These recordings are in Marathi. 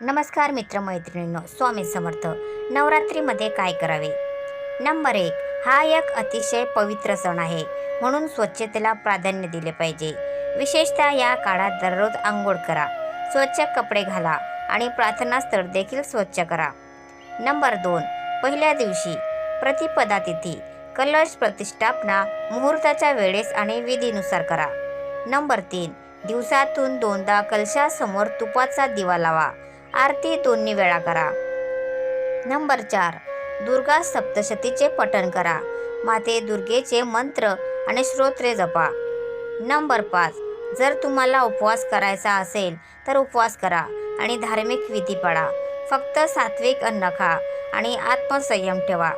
नमस्कार मित्रमैत्रिणींनो स्वामी समर्थ. नवरात्रीमध्ये काय करावे? नंबर एक हा एक अतिशय पवित्र सण आहे. म्हणून स्वच्छतेला प्राधान्य दिले पाहिजे. विशेषतः या काळात दररोज आंघोळ करा स्वच्छ कपडे घाला आणि प्रार्थनास्थळ देखील स्वच्छ करा. नंबर दोन पहिल्या दिवशी प्रतिपदा तिथी कलश प्रतिष्ठापना मुहूर्ताच्या वेळेस आणि विधीनुसार करा. नंबर तीन दिवसातून दोनदा कलशासमोर तुपाचा दिवा लावा. आरती दोन्ही वेळा करा. नंबर चार दुर्गा सप्तशतीचे पठण करा. माते दुर्गेचे मंत्र आणि श्रोत्रे जपा. नंबर पाच जर तुम्हाला उपवास करायचा असेल तर उपवास करा आणि धार्मिक विधी पाळा फक्त सात्विक अन्न खा आणि आत्मसंयम ठेवा.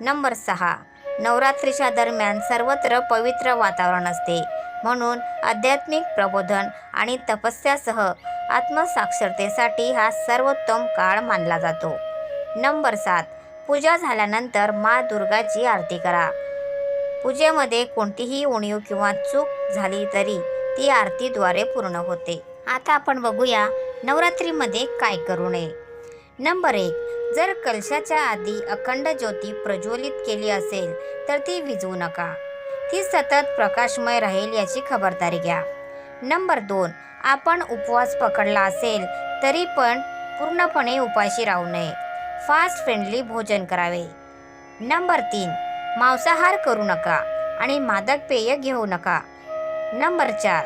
नंबर सहा नवरात्रीच्या दरम्यान सर्वत्र पवित्र वातावरण असते. म्हणून आध्यात्मिक प्रबोधन आणि तपस्यासह आत्मसाक्षरतेसाठी हा सर्वोत्तम काळ मानला जातो. नंबर सात पूजा झाल्यानंतर मा दुर्गाची आरती करा. पूजेमध्ये कोणतीही उणीव किंवा चूक झाली तरी ती आरतीद्वारे पूर्ण होते. आता आपण बघूया नवरात्रीमध्ये काय करू नये. नंबर एक जर कलशाच्या आधी अखंड ज्योती प्रज्वलित केली असेल तर ती विजवू नका. ती सतत प्रकाशमय राहील याची खबरदारी घ्या. नंबर दोन आपण उपवास पकडला असेल तरी पण पूर्णपणे उपाशी राहू नये. फास्ट फ्रेंडली भोजन करावे. नंबर तीन. मांसाहार करू नका आणि मादक पेय घेऊ नका. नंबर चार.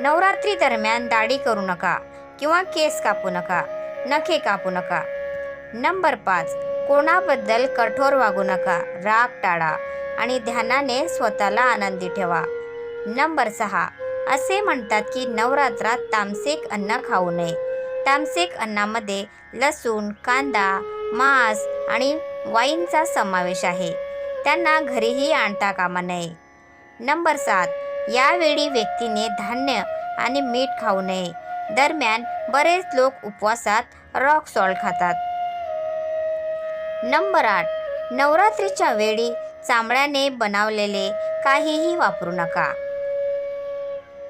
नवरात्री दरम्यान दाढी करू नका किंवा केस कापू नका नखे कापू नका. नंबर पाच. कोणाबद्दल कठोर वागू नका राग टाळा आणि ध्यानाने स्वतःला आनंदी ठेवा. नंबर सहा. असे म्हणतात की नवरात्रात तामसिक अन्न खाऊ नये. तामसिक अन्नामध्ये लसूण कांदा मांस आणि वाईनचा समावेश आहे. त्यांना घरीही आणता कामा नये. नंबर सात. यावेळी व्यक्तीने धान्य आणि मीठ खाऊ नये. दरम्यान बरेच लोक उपवासात रॉक सॉल्ट खातात. नंबर आठ. नवरात्रीच्या वेळी चांबड्याने बनवलेले काहीही वापरू नका.